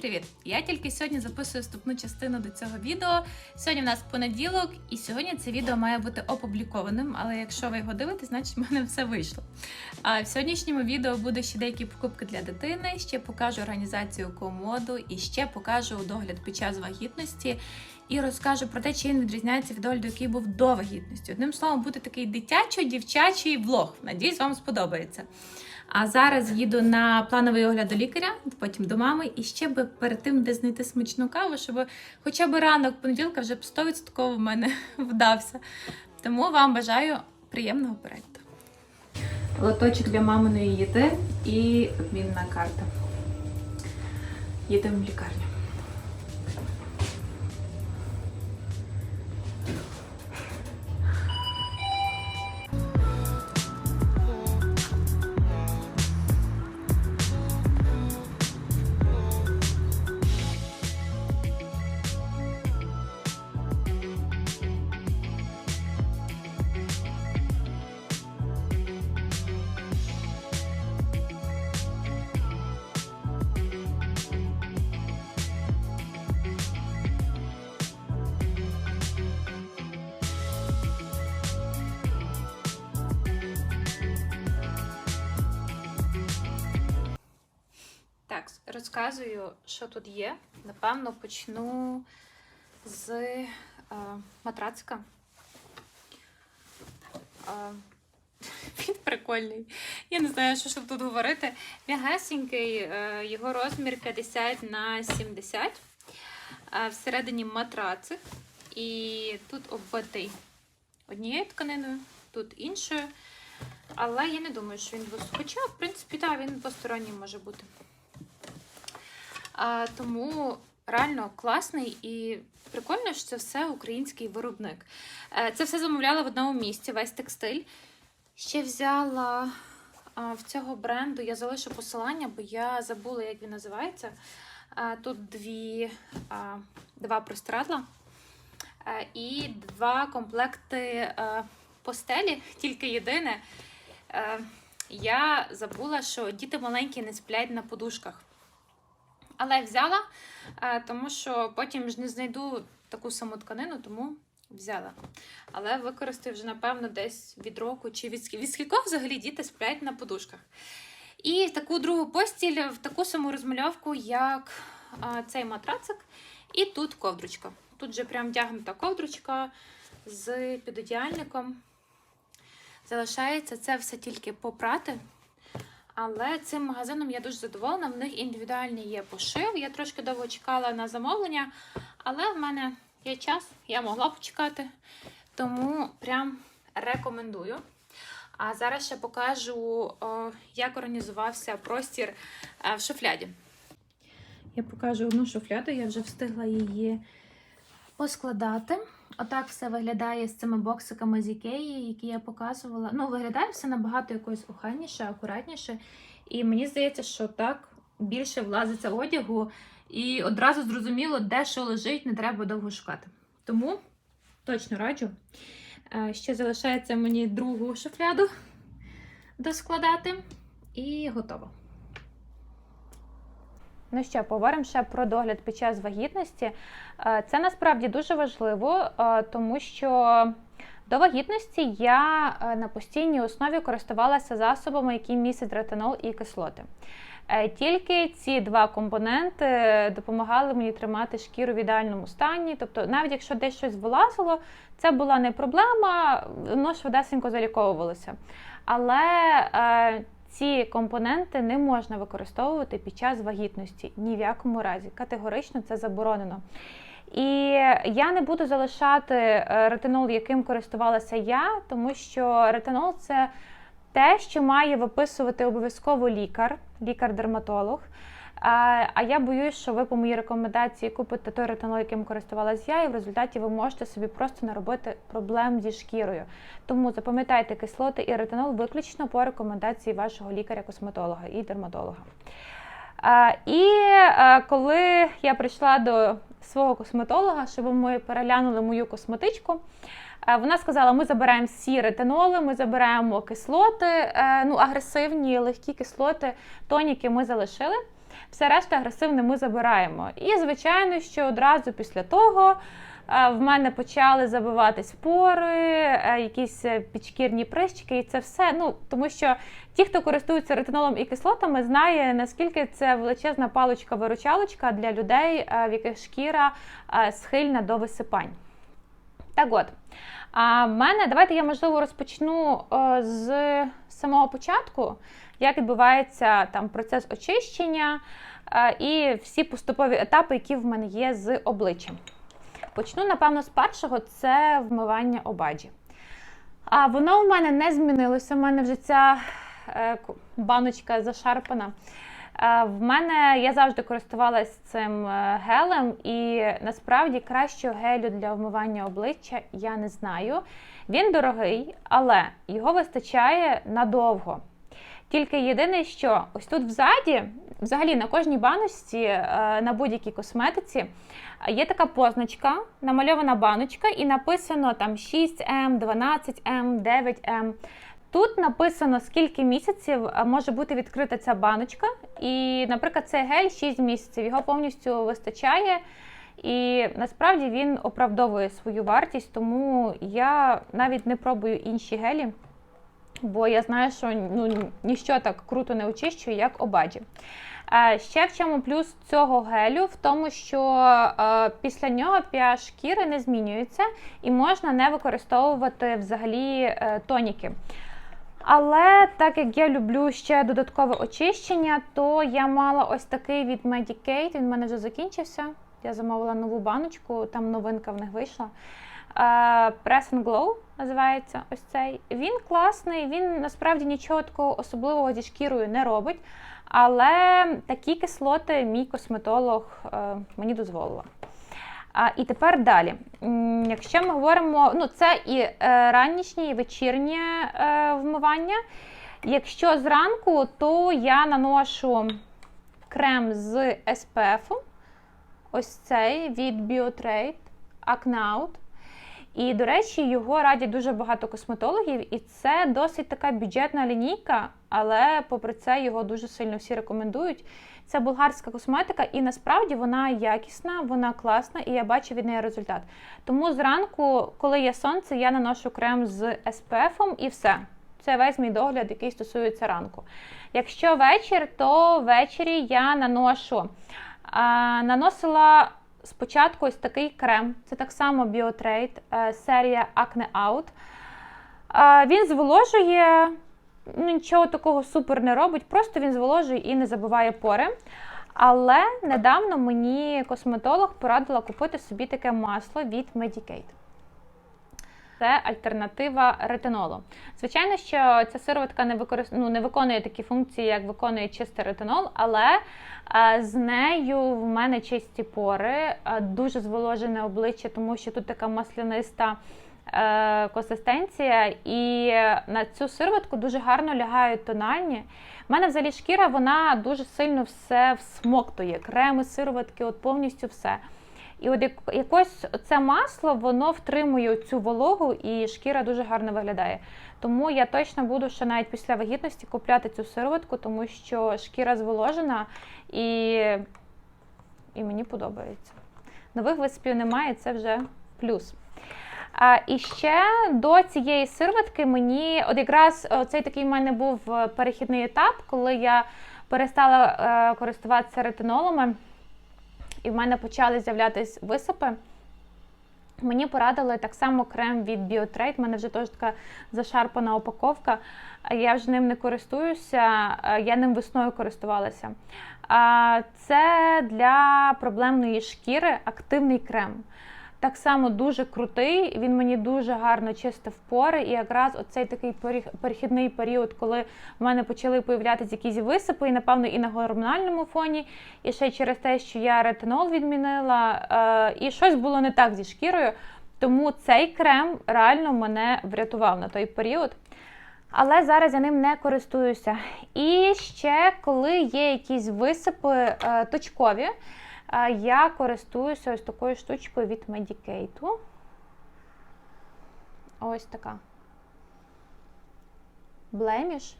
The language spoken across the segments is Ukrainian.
Привіт! Я тільки сьогодні записую вступну частину до цього відео. Сьогодні в нас понеділок, і сьогодні це відео має бути опублікованим. Але якщо ви його дивитесь, значить в мене все вийшло. А в сьогоднішньому відео буде ще деякі покупки для дитини. Ще покажу організацію комоду і ще покажу догляд під час вагітності. І розкажу про те, чи він відрізняється від догляду, який був до вагітності. Одним словом, буде такий дитячо-дівчачий влог. Надіюсь, вам сподобається. А зараз їду на плановий огляд до лікаря, потім до мами, і ще би перед тим де знайти смачну каву, щоб хоча б ранок понеділка вже б 100% в мене вдався. Тому вам бажаю приємного перегляду. Лоточок для маминої їди і обмінна карта. Їдемо в лікарню. Розказую, що тут є. Напевно, почну з е, матрацика. Е, він прикольний. Я не знаю, що ж тут говорити. М'ягесенький, е, його розмір 50 на 70. Е, всередині матрацик. І тут оббитий однією тканиною, тут іншою. Але я не думаю, що він двос... Хоча, в принципі, так, він двосторонній може бути. А, тому реально класний і прикольно, що це все український виробник. Е, Це все замовляла в одному місці, весь текстиль. Ще взяла в цього бренду, я залишу посилання, бо я забула, як він називається. Тут дві, два простирадла а, і два комплекти а, постелі, тільки єдине. Е, Я забула, що діти маленькі не сплять на подушках. Але взяла, е, тому що потім ж не знайду таку саму тканину, тому взяла. Але використаю вже, напевно, десь від року чи від, від скількох взагалі діти сплять на подушках. І таку другу постіль, в таку саму розмальовку, як е, цей матрацик. І тут ковдручка. Тут вже прям тягнута ковдручка з підодіальником. Залишається це все тільки попрати. Але цим магазином я дуже задоволена. В них індивідуальний є пошив. Я трошки довго чекала на замовлення, але в мене є час, я могла почекати. Тому прям рекомендую. А зараз ще покажу, як організувався простір е, в шуфляді. Я покажу одну шуфляду, я вже встигла її поскладати. Отак все виглядає з цими боксиками з Ікеї, які я показувала. Ну, виглядає все набагато якось охайніше, акуратніше. І мені здається, що так більше влазиться одягу, і одразу зрозуміло, де що лежить, не треба довго шукати. Тому точно раджу. Е, Ще залишається мені другу шуфляду доскладати, і готово. Ну що, поговоримо ще про догляд під час вагітності. Е, Це насправді дуже важливо, е, тому що до вагітності я е, на постійній основі користувалася засобами, які містять ретинол і кислоти. Тільки ці два компоненти допомагали мені тримати шкіру в ідеальному стані. Тобто, навіть якщо десь щось вилазило, це була не проблема, воно швидесенько заліковувалося. Але ці компоненти не можна використовувати під час вагітності ні в якому разі. Категорично це заборонено. І я не буду залишати е, ретинол, яким користувалася я, тому що ретинол це те, що має виписувати обов'язково лікар, лікар-дерматолог. А, я боюсь, що ви по моїй рекомендації купите той ретинол, яким користувалась я, і в результаті ви можете собі просто наробити проблем зі шкірою. Тому запам'ятайте кислоти і ретинол виключно по рекомендації вашого лікаря-косметолога і дерматолога. І коли я прийшла до свого косметолога, щоб ми переглянули мою косметичку, вона сказала: ми забираємо всі ретиноли, ми забираємо кислоти, е, ну агресивні, легкі кислоти, тоніки ми залишили. Все решта агресивне ми забираємо. І, звичайно, що одразу після того. е, В мене почали забиватись пори, е, якісь е, підшкірні прищики, і це все. Ну тому що ті, хто користуються ретинолом і кислотами, знає наскільки це величезна паличка-виручалочка для людей, в яких шкіра схильна до висипань. Так от, а мене давайте я можливо розпочну з самого початку, як відбувається там процес очищення е, і всі поступові етапи, які в мене є з обличчям. Почну, напевно, з першого це вмивання обаджі. А воно в мене не змінилося. У мене вже ця е, баночка зашарпана. Е, В мене я завжди користувалась цим гелем, і насправді кращого гелю для вмивання обличчя я не знаю. Він дорогий, але його вистачає надовго. Тільки єдине, що ось тут взаді, взагалі на кожній баночці, е, на будь-якій косметиці, е, є така позначка, намальована баночка, і написано там 6М, 12М, 9М. Тут написано, скільки місяців е, може бути відкрита ця баночка. І, наприклад, цей гель 6 місяців, його повністю вистачає. І насправді він оправдовує свою вартість, тому я навіть не пробую інші гелі, бо я знаю, що ну, ніщо так круто не очищує, як обаджі. Е, Ще в чому плюс цього гелю в тому, що е, після нього pH шкіри не змінюється і можна не використовувати взагалі е, тоніки. Але так як я люблю ще додаткове очищення, то я мала ось такий від Medicate, він в мене вже закінчився. Я замовила нову баночку, там новинка в них вийшла. Press and Glow називається ось цей. Він класний, він насправді нічого такого особливого зі шкірою не робить. Але такі кислоти мій косметолог е, мені дозволила. А, і тепер далі. Якщо ми говоримо, ну це і е, ранішнє, і вечірнє е, вмивання. Якщо зранку, то я наношу крем з SPF, ось цей від Biotrade Acne І, до речі, його радять дуже багато косметологів, і це досить така бюджетна лінійка, але попри це його дуже сильно всі рекомендують. Це болгарська косметика, і насправді вона якісна, вона класна, і я бачу від неї результат. Тому зранку, коли є сонце, я наношу крем з SPF і все. Це весь мій догляд, який стосується ранку. Якщо вечір, то ввечері я наношу. А, наносила спочатку ось такий крем. Це так само Biotrade, е, серія Acne Out. Він зволожує, нічого такого супер не робить, просто він зволожує і не забиває пори. Але недавно мені косметолог порадила купити собі таке масло від Medicate. Це альтернатива ретинолу. Звичайно, що ця сироватка не, використ... ну, не виконує такі функції, як виконує чистий ретинол, але е, з нею в мене чисті пори, е, дуже зволожене обличчя, тому що тут така масляниста е, консистенція, і на цю сироватку дуже гарно лягають тональні. У мене взагалі шкіра вона дуже сильно все всмоктує. Креми, сироватки, от повністю все. І от якось це масло воно втримує цю вологу, і шкіра дуже гарно виглядає. Тому я точно буду ще навіть після вагітності купляти цю сироватку, тому що шкіра зволожена і, і мені подобається. Нових висипів немає, це вже плюс. А, і ще до цієї сироватки мені, от якраз е, цей такий в мене був е, перехідний етап, коли я перестала е, користуватися ретинолами і в мене почали з'являтися висипи. Мені порадили так само крем від Biotrade, в мене вже теж така зашарпана упаковка. Я вже ним не користуюся, я ним весною користувалася. Це для проблемної шкіри активний крем. Так само дуже крутий, він мені дуже гарно чистив пори. І якраз оцей такий перехідний період, коли в мене почали появлятися якісь висипи, і напевно і на гормональному фоні, і ще через те, що я ретинол відмінила, е, і щось було не так зі шкірою. Тому цей крем реально мене врятував на той період. Але зараз я ним не користуюся. І ще коли є якісь висипи е, точкові, я користуюся ось такою штучкою від Medicate. Ось така. Блеміш.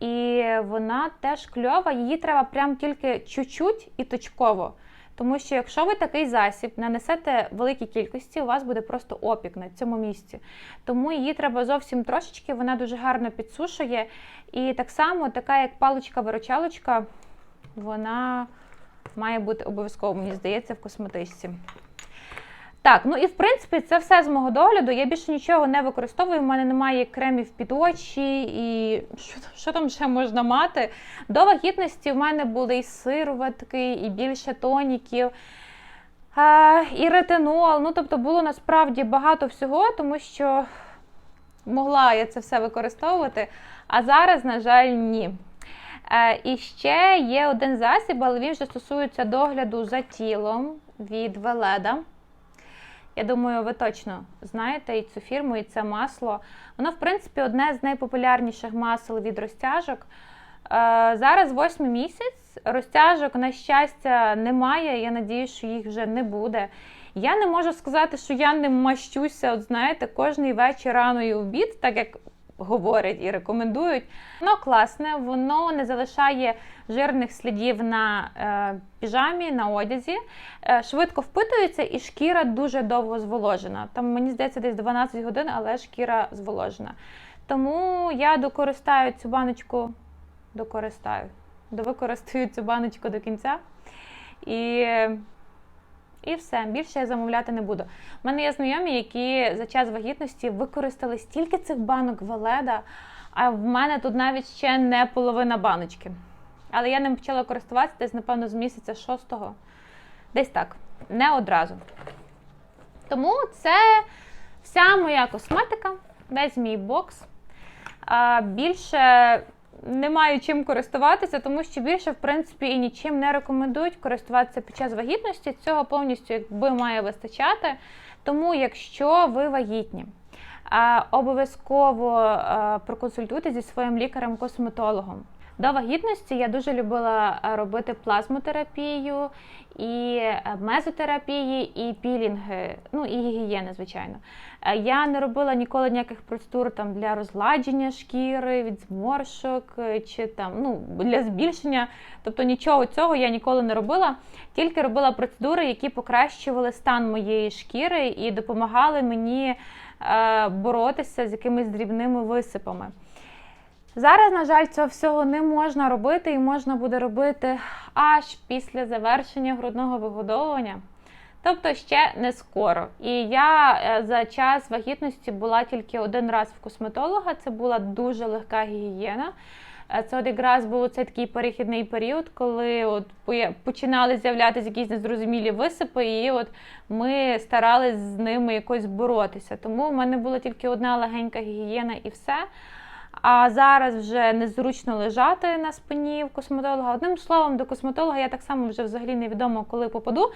і вона теж кльова. Її треба прям тільки чуть-чуть і точково. Тому що якщо ви такий засіб нанесете великій кількості, у вас буде просто опік на цьому місці. Тому її треба зовсім трошечки, вона дуже гарно підсушує. І так само, така як паличка-виручалочка, вона має бути обов'язково, мені здається, в косметичці. Так, ну і в принципі це все з мого догляду. Я більше нічого не використовую. У мене немає кремів під очі, і що, що там ще можна мати. До вагітності в мене були і сироватки, і більше тоніків, і ретинол. Ну, тобто було насправді багато всього, тому що могла я це все використовувати. А зараз, на жаль, ні. Е, і ще є один засіб, але він вже стосується догляду за тілом від Веледа. Я думаю, ви точно знаєте і цю фірму, і це масло. Воно, в принципі, одне з найпопулярніших масел від розтяжок. Е, Зараз восьмий місяць. Розтяжок, на щастя, немає. Я надію, що їх вже не буде. Я не можу сказати, що я не мащуся, от знаєте, кожний вечір рано і обід, так як говорять і рекомендують. Воно класне, воно не залишає жирних слідів на е, піжамі, на одязі. Е, швидко впитується і шкіра дуже довго зволожена. Там, мені здається, десь 12 годин, але шкіра зволожена. Тому я докористаю цю баночку, докористаю, довикористаю цю баночку до кінця. І, і все, більше я замовляти не буду. У мене є знайомі, які за час вагітності використали стільки цих банок Веледа, а в мене тут навіть ще не половина баночки. Але я ним почала користуватися десь, напевно, з місяця шостого. Десь так, не одразу. Тому це вся моя косметика, весь мій бокс. Більше не маю чим користуватися, тому що більше, в принципі, і нічим не рекомендують користуватися під час вагітності. Цього повністю якби має вистачати. Тому, якщо ви вагітні, обов'язково проконсультуйте зі своїм лікарем-косметологом. До вагітності я дуже любила робити плазмотерапію, і е, мезотерапії, і пілінги, ну і гігієни, звичайно. Е, Я не робила ніколи ніяких процедур там для розгладження шкіри від зморшок е, чи там ну для збільшення. Тобто нічого цього я ніколи не робила. Тільки робила процедури, які покращували стан моєї шкіри і допомагали мені е, боротися з якимись дрібними висипами. Зараз, на жаль, цього всього не можна робити, і можна буде робити аж після завершення грудного вигодовування. Тобто ще не скоро. І я е, за час вагітності була тільки один раз в косметолога. Це була дуже легка гігієна. Е, Це от якраз був цей такий перехідний період, коли от починали з'являтися якісь незрозумілі висипи, і от ми старались з ними якось боротися. Тому в мене була тільки одна легенька гігієна і все. А зараз вже незручно лежати на спині в косметолога. Одним словом, до косметолога я так само вже взагалі невідомо, коли попаду.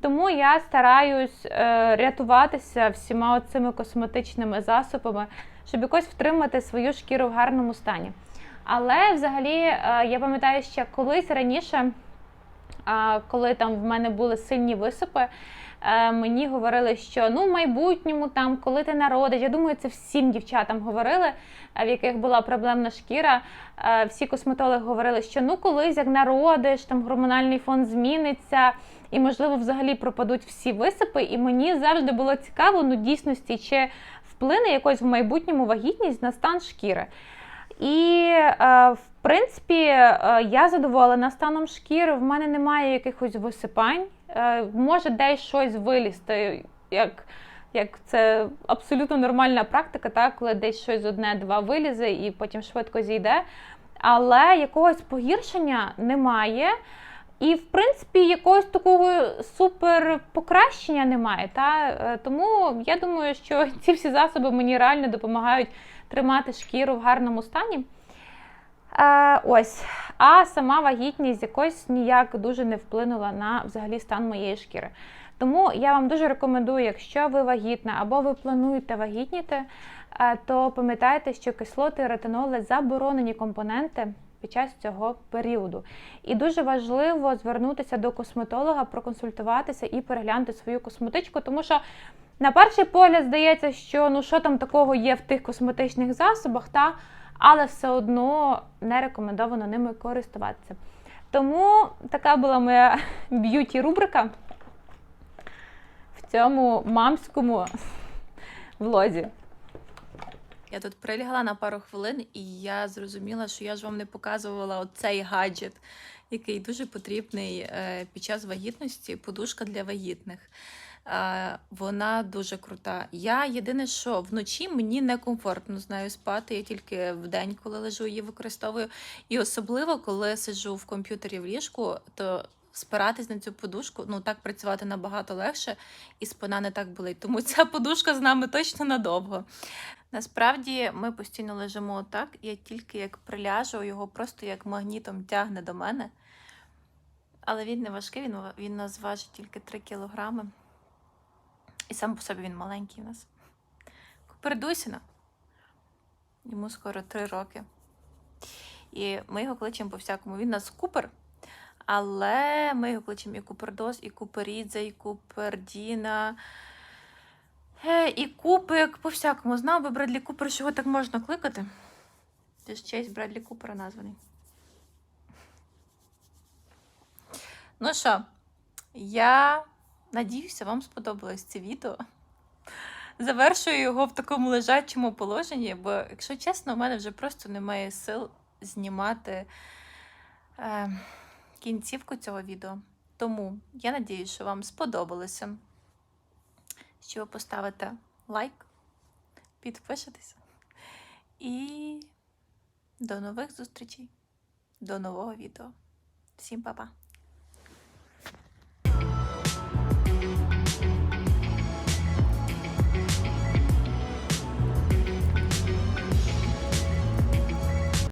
Тому я стараюсь е, рятуватися всіма цими косметичними засобами, щоб якось втримати свою шкіру в гарному стані. Але взагалі е, я пам'ятаю, ще колись раніше, а, коли там в мене були сильні висипи, е, мені говорили, що ну в майбутньому, там, коли ти народиш, я думаю, це всім дівчатам говорили, е, в яких була проблемна шкіра. Е, Всі косметологи говорили, що ну колись як народиш, там гормональний фон зміниться. І, можливо, взагалі пропадуть всі висипи. І мені завжди було цікаво, ну дійсності, чи вплине якось в майбутньому вагітність на стан шкіри. І, е, в принципі, е, я задоволена станом шкіри. В мене немає якихось висипань. Е, може десь щось вилізти, як, як це абсолютно нормальна практика, так? коли десь щось одне-два вилізе і потім швидко зійде. Але якогось погіршення немає. І, в принципі, якогось такого супер покращення немає. Та? Е, Тому я думаю, що ці всі засоби мені реально допомагають тримати шкіру в гарному стані. Е, ось. А сама вагітність якось ніяк дуже не вплинула на взагалі стан моєї шкіри. Тому я вам дуже рекомендую, якщо ви вагітна або ви плануєте вагітніти, е, то пам'ятайте, що кислоти ретиноли заборонені компоненти під час цього періоду. І дуже важливо звернутися до косметолога, проконсультуватися і переглянути свою косметичку, тому що на перший погляд здається, що ну що там такого є в тих косметичних засобах, та але все одно не рекомендовано ними користуватися. Тому така була моя б'юті рубрика в цьому мамському влозі. Я тут прилягла на пару хвилин, і я зрозуміла, що я ж вам не показувала оцей гаджет, який дуже потрібний е, під час вагітності подушка для вагітних. Е, Вона дуже крута. Я єдине, що вночі мені некомфортно з нею спати. Я тільки в день, коли лежу, її використовую. І особливо, коли сиджу в комп'ютері в ліжку, то спиратись на цю подушку, ну так працювати набагато легше, і спина не так болить. Тому ця подушка з нами точно надовго. Насправді ми постійно лежимо отак, я тільки як приляжу, його просто як магнітом тягне до мене. Але він не важкий, він, він нас важить тільки 3 кілограми. І сам по собі він маленький у нас. Купердусіна. Йому скоро 3 роки. І ми його кличемо по-всякому. Він у нас купер, але ми його кличемо і Купердос, і Куперідзе, і Купердіна. Е, і Купик по-всякому. Знав би Бредлі Купер, що його так можна кликати. Це ж честь Бредлі Купера названий. Ну що, я надіюся, вам сподобалось це відео. Завершую його в такому лежачому положенні, бо, якщо чесно, у мене вже просто немає сил знімати е, кінцівку цього відео. Тому я надіюсь, що вам сподобалося що ви поставите лайк, підпишетесь. І до нових зустрічей, до нового відео. Всім па-па!